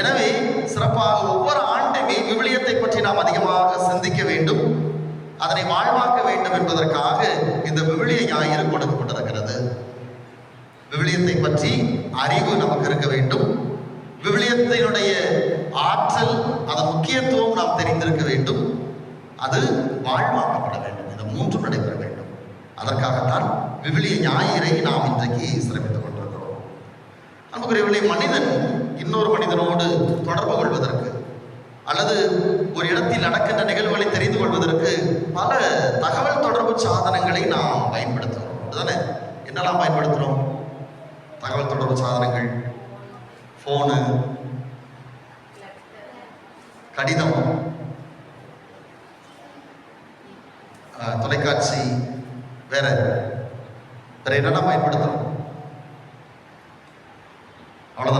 எனவே சிறப்பாக ஒவ்வொரு ஆண்டுமே விவிலியத்தை பற்றி நாம் அதிகமாக சிந்திக்க வேண்டும். அதனை வாழ்வாக்க வேண்டும் என்பதற்காக இந்த விவிலிய ஞாயிறு கொடுக்கப்பட்டிருக்கிறது. விவிலியத்தை பற்றி அறிவு நமக்கு இருக்க வேண்டும். விவிலியத்தினுடைய ஆற்றல் அதன் முக்கியத்துவம் நாம் தெரிந்திருக்க வேண்டும். அது வாழ்வாக்கப்பட வேண்டும். இந்த மூன்றும் நடைபெற வேண்டும். அதற்காகத்தான் விவிலிய ஞாயிறை நாம் இன்றைக்கு சிரமித்துக் அன்புக்குரியவர்களே மனிதன் இன்னொரு மனிதனோடு தொடர்பு கொள்வதற்கு அல்லது ஒரு இடத்தில் நடக்கின்ற நிகழ்வுகளை தெரிந்து கொள்வதற்கு பல தகவல் தொடர்பு சாதனங்களை நாம் பயன்படுத்துகிறோம். அப்படிதானே என்னெல்லாம் பயன்படுத்துகிறோம்? தகவல் தொடர்பு சாதனங்கள் ஃபோனு கடிதம் தொலைக்காட்சி வேற வேற என்னெல்லாம் பயன்படுத்துகிறோம்? i don't